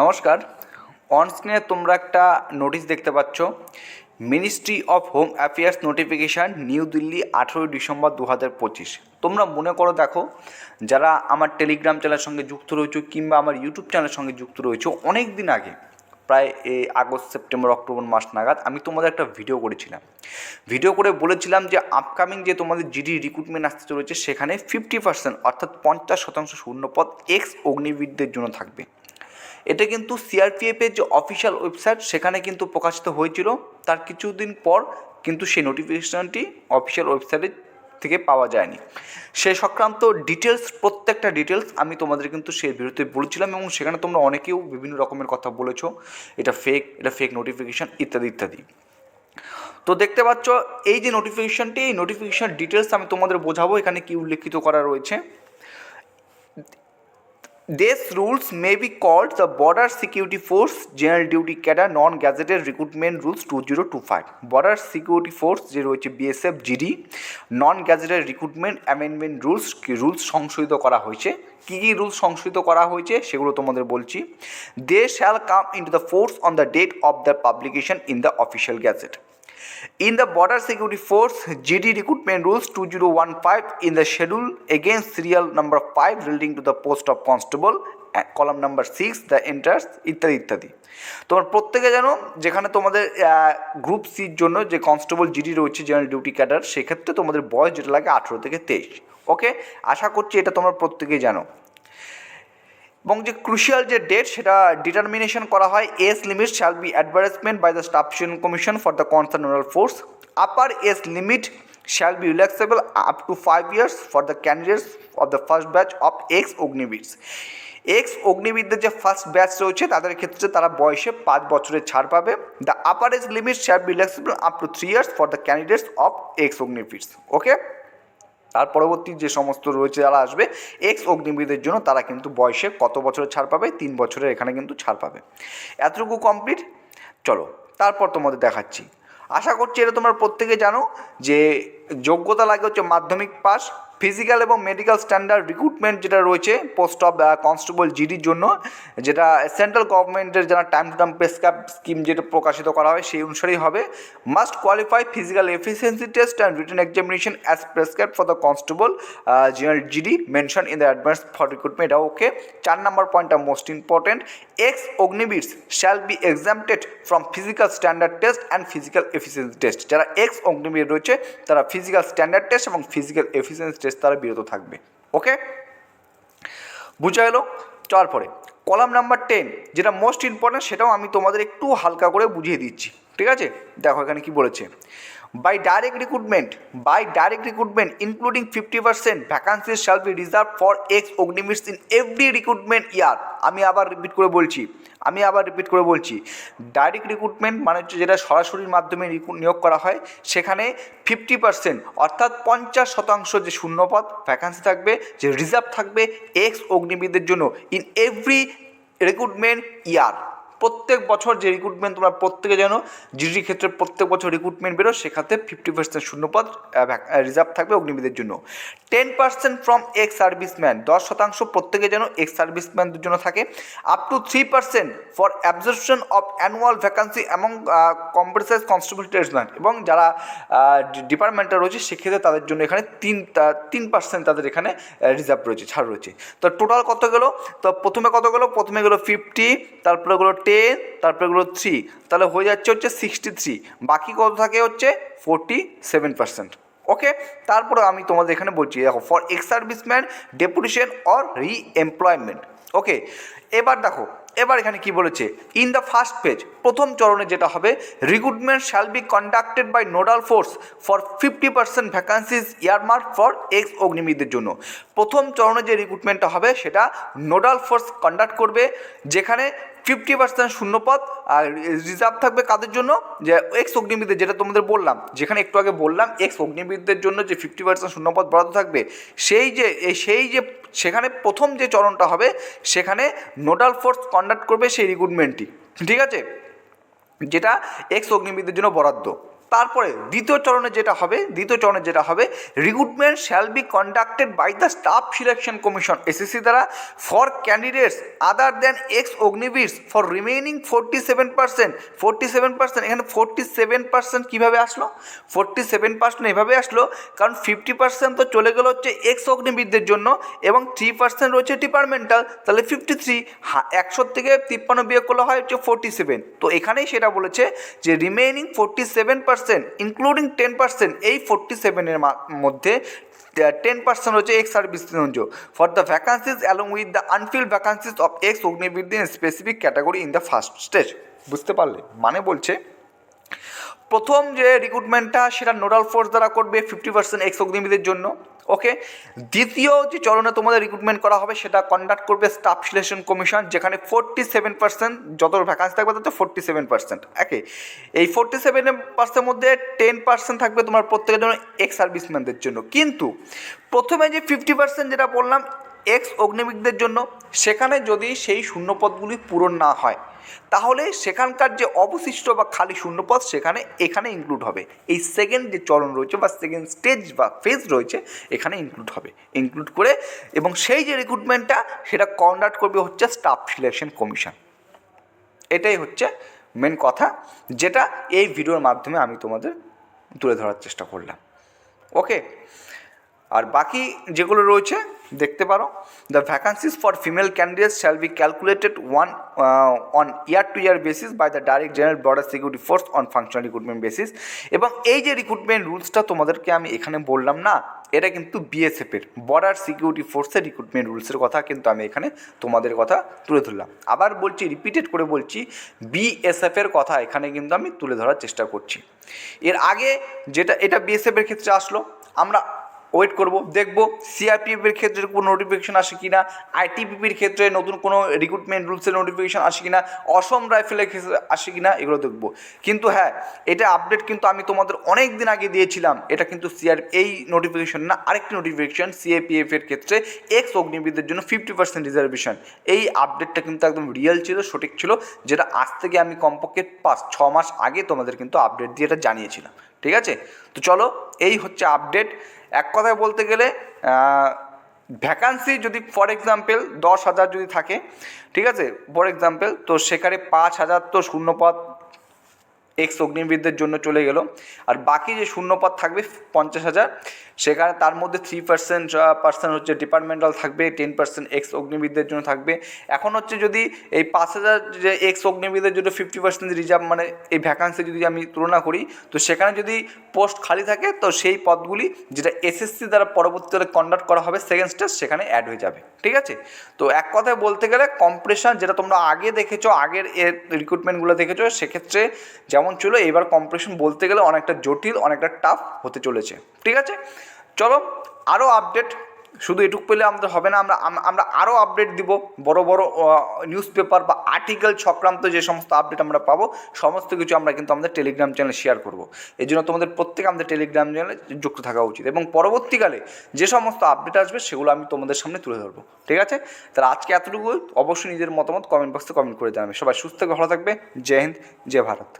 নমস্কার। অন স্ক্রিনে তোমরা একটা নোটিশ দেখতে পাচ্ছ। Ministry of Home Affairs notification New Delhi আঠেরোই ডিসেম্বর দু হাজার পঁচিশ। তোমরা মনে করো দেখো, যারা আমার টেলিগ্রাম চ্যানেলের সঙ্গে যুক্ত রয়েছে কিংবা আমার ইউটিউব চ্যানেলের সঙ্গে যুক্ত রয়েছে, অনেক দিন আগে, প্রায় এই আগস্ট, সেপ্টেম্বর, অক্টোবর মাস নাগাদ আমি তোমাদের একটা ভিডিও করেছিলাম। ভিডিও করে বলেছিলাম যে আপকামিং যে তোমাদের জিডি রিক্রুটমেন্ট আসতে চলেছে, সেখানে ফিফটি পার্সেন্ট অর্থাৎ পঞ্চাশ শতাংশ শূন্যপদ এক্স অগ্নিবীরদের জন্য থাকবে। এটা কিন্তু সিআরপিএফের যে অফিসিয়াল ওয়েবসাইট সেখানে কিন্তু প্রকাশিত হয়েছিল। তার কিছুদিন পর কিন্তু সেই নোটিফিকেশনটি অফিসিয়াল ওয়েবসাইটে থেকে পাওয়া যায়নি। সে সংক্রান্ত ডিটেলস প্রত্যেকটা ডিটেলস আমি তোমাদের কিন্তু সেই ভিডিওতে বলেছিলাম এবং সেখানে তোমরা অনেকেও বিভিন্ন রকমের কথা বলেছ। এটা ফেক এটা ফেক নোটিফিকেশান ইত্যাদি ইত্যাদি। তো দেখতে পাচ্ছ, এই যে নোটিফিকেশানটি এই নোটিফিকেশান ডিটেলস আমি তোমাদের বোঝাবো। এখানে কি উল্লেখিত করা রয়েছে? These rules may be called the Border Security Force, General Duty Cadre, Non-Gazetted Recruitment Rules 2025 Border Security Force, যে রয়েছে BSF GD non gazetted recruitment amendment rules rules সংশোধিত করা হয়েছে? কী কী রুলস সংশোধিত করা হয়েছে? সেগুলো তোমাদের বলছি। They shall come into the force on the date of the publication in the official gazette In the Border Security Force GD Recruitment Rules 2015 in the schedule against serial number 5 relating to the post of constable column number six the enters ইত্যাদি ইত্যাদি। তোমার প্রত্যেকে জানো, যেখানে তোমাদের group সির জন্য যে কনস্টেবল জিডি রয়েছে জেনারেল ডিউটি ক্যাডার সেক্ষেত্রে তোমাদের বয়স যেটা লাগে আঠেরো থেকে তেইশ। ওকে আশা করছি এটা তোমরা প্রত্যেকেই জানো। এবং যে ক্রুশিয়াল যে ডেট সেটা ডিটারমিনেশন করা হয় age limit shall be advertisement by the staff commission for the concern force upper age limit shall be relaxable up to five years for the candidates of the first batch of ex Agniveers ex অগ্নিবিদদের যে first batch রয়েছে, তাদের ক্ষেত্রে তারা বয়সে পাঁচ বছরের ছাড় পাবে। The upper age limit shall be relaxable up to three years for the candidates of ex Agniveers okay তার পরবর্তী যে সমস্ত রয়েছে যারা আসবে এক্স অগ্নিবীরদের জন্য তারা কিন্তু বয়সে কত বছরের ছাড় পাবে? তিন বছরের এখানে কিন্তু ছাড় পাবে। এতটুকু কমপ্লিট চলো, তারপর তোমাদের দেখাচ্ছি। আশা করছি এটা তোমরা প্রত্যেকে জানো যে যোগ্যতা লাগে হচ্ছে মাধ্যমিক পাস ফিজিক্যাল এবং মেডিকেল স্ট্যান্ডার্ড রিক্রুটমেন্ট যেটা রয়েছে পোস্ট অফ কনস্টেবল জিডির জন্য, যেটা সেন্ট্রাল গভর্নমেন্টের যারা time to time prescribe scheme যেটা প্রকাশিত করা হয়, সেই অনুসারেই হবে। Must qualify physical efficiency test and written examination as prescribe for the constable general GD mention in the advance for recruitment এটা ওকে চার নম্বর পয়েন্টটা most important ex Agniveers shall be exempted from physical standard test and physical efficiency test যারা ex Agniveer রয়েছে, তারা physical standard test এবং physical efficiency test তারা বিরত থাকবে। ওকে বুঝা গেল? তারপরে পরে। কলাম নাম্বার টেন যেটা মোস্ট ইম্পর্ট্যান্ট সেটাও আমি তোমাদের একটু হালকা করে বুঝিয়ে দিচ্ছি। ঠিক আছে? দেখো এখানে কি বলেছে। By direct recruitment by direct recruitment including fifty percent vacancies shall be reserve for ex Agniveers in every recruitment year আমি আবার রিপিট করে বলছি, আমি আবার রিপিট করে বলছি। ডাইরেক্ট রিক্রুটমেন্ট মানে হচ্ছে যেটা সরাসরির মাধ্যমে নিয়োগ করা হয়, সেখানে ফিফটি পার্সেন্ট অর্থাৎ পঞ্চাশ শতাংশ যে শূন্যপদ ভ্যাকান্সি থাকবে, যে রিজার্ভ থাকবে এক্স অগ্নিবিদের জন্য ইন এভরি রিক্রুটমেন্ট ইয়ার প্রত্যেক বছর যে রিক্রুটমেন্ট তোমরা প্রত্যেকে জানো জিডি ক্ষেত্রে প্রত্যেক বছর রিক্রুটমেন্ট বেরো সেক্ষেত্রে ফিফটি পার্সেন্ট শূন্যপদ রিজার্ভ থাকবে অগ্নিবিদের জন্য। Ten percent from ex serviceman দশ শতাংশ প্রত্যেকে যেন এক্স সার্ভিসম্যানদের জন্য থাকে। Up to three percent for absorption of annual vacancy এবং কম্পারসাইজ কনস্টেবল ট্রেডসম্যান এবং যারা ডিপার্টমেন্টে রয়েছে, সেক্ষেত্রে তাদের জন্য এখানে তিন তিন পার্সেন্ট তাদের এখানে রিজার্ভ রয়েছে, ছাড় রয়েছে। তো টোটাল কত গেলো? তো প্রথমে কত গেলো? প্রথমে গেলো ফিফটি তারপরে গেলো টেন তারপরে গেলো থ্রি তাহলে হয়ে যাচ্ছে হচ্ছে সিক্সটি থ্রি বাকি কত থাকে হচ্ছে ফোরটি সেভেন পার্সেন্ট ওকে তারপরে আমি তোমাদের এখানে বলছি, দেখো for ex serviceman deputation or reemployment okay এবার দেখো, এবার এখানে কি বলেছে? ইন দ্য ফার্স্ট পেজ প্রথম চরণে যেটা হবে recruitment shall be conducted by nodal force for fifty percent vacancies earmark for ex অগ্নিমিদের জন্য। প্রথম চরণে যে রিক্রুটমেন্টটা হবে, সেটা নোডাল ফোর্স কন্ডাক্ট করবে, যেখানে ফিফটি পার্সেন্ট শূন্যপদ, আর রিজার্ভ থাকবে কাদের জন্য? যে এক্স অগ্নিবিদদের যেটা তোমাদের বললাম। যেখানে একটু আগে বললাম এক্স অগ্নিবিদদের জন্য যে ফিফটি পার্সেন্ট শূন্যপদ বরাদ্দ থাকবে, সেই যে সেই যে, সেখানে প্রথম যে চরণটা হবে, সেখানে নোডাল ফোর্স কন্ডাক্ট করবে সেই রিক্রুটমেন্টটি ঠিক আছে? যেটা এক্স অগ্নিবিদের জন্য বরাদ্দ। তারপরে দ্বিতীয় চরণে যেটা হবে, দ্বিতীয় চরণে যেটা হবে recruitment shall be conducted by the staff selection commission SSC দ্বারা for candidates other than ex Agniveer for remaining forty seven percent forty seven percent এখানে ফোরটি সেভেন পার্সেন্ট কীভাবে আসলো? ফোরটি সেভেন পার্সেন্ট এভাবে আসলো, কারণ ফিফটি পার্সেন্ট তো চলে গেলো হচ্ছে এক্স অগ্নিবীরদের জন্য এবং থ্রি পার্সেন্ট রয়েছে ডিপার্টমেন্টাল তাহলে ফিফটি থ্রি একশো থেকে তিপ্পান্ন বিয়োগ করলে হয় হচ্ছে ফোরটি সেভেন তো এখানেই সেটা বলেছে যে remaining forty seven percent including ten percent এই ফোরটি সেভেনের মধ্যে টেন পার্সেন্ট হচ্ছে এক্স সার্ভিস অঞ্চল for the vacancies along with the unfilled vacancies of ex অগ্নিবৃদ্ধি in specific category in the first stage বুঝতে পারলে? মানে বলছে প্রথম যে রিক্রুটমেন্টটা সেটা নোডাল ফোর্স দ্বারা করবে ফিফটি পার্সেন্ট এক্স অগ্নিবীদের জন্য ওকে দ্বিতীয় যে চরণে তোমাদের রিক্রুটমেন্ট করা হবে সেটা কন্ডাক্ট করবে স্টাফ সিলেকশন কমিশন যেখানে ফোরটি সেভেন পার্সেন্ট যত ভ্যাকান্সি থাকবে তাতে ফোরটি সেভেন পার্সেন্ট ওকে এই ফোরটি সেভেন পার্সেন্টের মধ্যে টেন পার্সেন্ট থাকবে তোমার প্রত্যেকের জন্য এক্স সার্ভিসম্যানদের জন্য। কিন্তু প্রথমে যে ফিফটি পার্সেন্ট যেটা বললাম এক্স অগ্নিবিকদের জন্য, সেখানে যদি সেই শূন্যপদগুলি পূরণ না হয়, তাহলে সেখানকার যে অবশিষ্ট বা খালি শূন্যপদ, সেখানে, এখানে ইনক্লুড হবে। এই সেকেন্ড যে চরণ রয়েছে বা সেকেন্ড স্টেজ বা ফেজ রয়েছে, এখানে ইনক্লুড হবে। ইনক্লুড করে, এবং সেই যে রিক্রুটমেন্টটা সেটা কন্ডাক্ট করবে হচ্ছে স্টাফ সিলেকশন কমিশন এটাই হচ্ছে মেন কথা, যেটা এই ভিডিওর মাধ্যমে আমি তোমাদের তুলে ধরার চেষ্টা করলাম। ওকে আর বাকি যেগুলো রয়েছে দেখতে পারো। The vacancies for female candidates shall be calculated one on year to year basis by the direct general border security force on functional recruitment basis এবং এই যে রিক্রুটমেন্ট রুলসটা তোমাদেরকে আমি এখানে বললাম না, এটা কিন্তু বিএসএফের বর্ডার সিকিউরিটি ফোর্সের রিক্রুটমেন্ট রুলসের কথা কিন্তু আমি এখানে তোমাদের কথা তুলে ধরলাম। আবার বলছি রিপিটেড করে বলছি বিএসএফের কথা এখানে কিন্তু আমি তুলে ধরার চেষ্টা করছি। এর আগে যেটা, এটা বিএসএফের ক্ষেত্রে আসলো। আমরা ওয়েট করব, দেখব সিআরপিএফের ক্ষেত্রে কোনো নোটিফিকেশন আসে কি না আইটিপিপির ক্ষেত্রে নতুন কোনো রিক্রুটমেন্ট রুলসের নোটিফিকেশন আসে কি না অসম রাইফেলের ক্ষেত্রে আসে কি না এগুলো দেখব। কিন্তু হ্যাঁ এটা আপডেট কিন্তু আমি তোমাদের অনেক দিন আগে দিয়েছিলাম, এটা কিন্তু সিআর এই নোটিফিকেশন না, আরেকটি নোটিফিকেশন সিএপিএফের ক্ষেত্রে এক্স অগ্নিবীরদের জন্য ফিফটি পার্সেন্ট রিজার্ভেশন এই আপডেটটা কিন্তু একদম রিয়েল ছিল, সঠিক ছিল, যেটা আজ থেকে আমি কমপক্ষে পাঁচ, ছ মাস আগে তোমাদের কিন্তু আপডেট দিয়ে এটা জানিয়েছিলাম। ঠিক আছে? তো চলো, এই হচ্ছে আপডেট এক কথায় বলতে গেলে ভ্যাকান্সি যদি ফর এক্সাম্পল দশ হাজার যদি থাকে, ঠিক আছে? ফর এক্সাম্পল তো সেখানে পাঁচ হাজার তো শূন্যপদ এক্স অগ্নিবীরদের জন্য চলে গেল। আর বাকি যে শূন্যপদ থাকবে, পঞ্চাশ হাজার, সেখানে তার মধ্যে থ্রি পার্সেন্ট পার্সেন্ট হচ্ছে ডিপার্টমেন্টাল থাকবে টেন পার্সেন্ট এক্স অগ্নিবীরদের জন্য থাকবে। এখন হচ্ছে যদি এই পাঁচ হাজার যে এক্স অগ্নিবীরদের জন্য ফিফটি পার্সেন্ট রিজার্ভ মানে এই ভ্যাকান্সি যদি আমি তুলনা করি, তো সেখানে যদি পোস্ট খালি থাকে, তো সেই পদগুলি যেটা এসএসসি দ্বারা পরবর্তীকালে কন্ডাক্ট করা হবে সেকেন্ড স্টেজ সেখানে অ্যাড হয়ে যাবে। ঠিক আছে? তো এক কথায় বলতে গেলে কম্প্রেশন যেটা তোমরা আগে দেখেছ, আগের এর রিক্রুটমেন্টগুলো দেখেছ, সেক্ষেত্রে যেমন ছিল এবার কম্পিটিশন বলতে গেলে অনেকটা জটিল, অনেকটা টাফ হতে চলেছে। ঠিক আছে? চলো আরও আপডেট শুধু এটুক পেলে আমাদের হবে না, আমরা আমরা আরও আপডেট দিব। বড় বড় নিউজ পেপার বা আর্টিকেল সংক্রান্ত যে সমস্ত আপডেট আমরা পাবো, সমস্ত কিছু আমরা কিন্তু আমাদের টেলিগ্রাম চ্যানেলে শেয়ার করব। এই জন্য তোমাদের প্রত্যেক আমাদের টেলিগ্রাম চ্যানেলে যুক্ত থাকা উচিত এবং পরবর্তীকালে যে সমস্ত আপডেট আসবে, সেগুলো আমি তোমাদের সামনে তুলে ধরবো। ঠিক আছে? তাহলে আজকে এতটুকু অবশ্যই নিজের মতামত কমেন্ট বক্সে কমেন্ট করে জানাবে। সবাই সুস্থ থাকবে, ভালো থাকবে। জয় হিন্দ, জয় ভারত।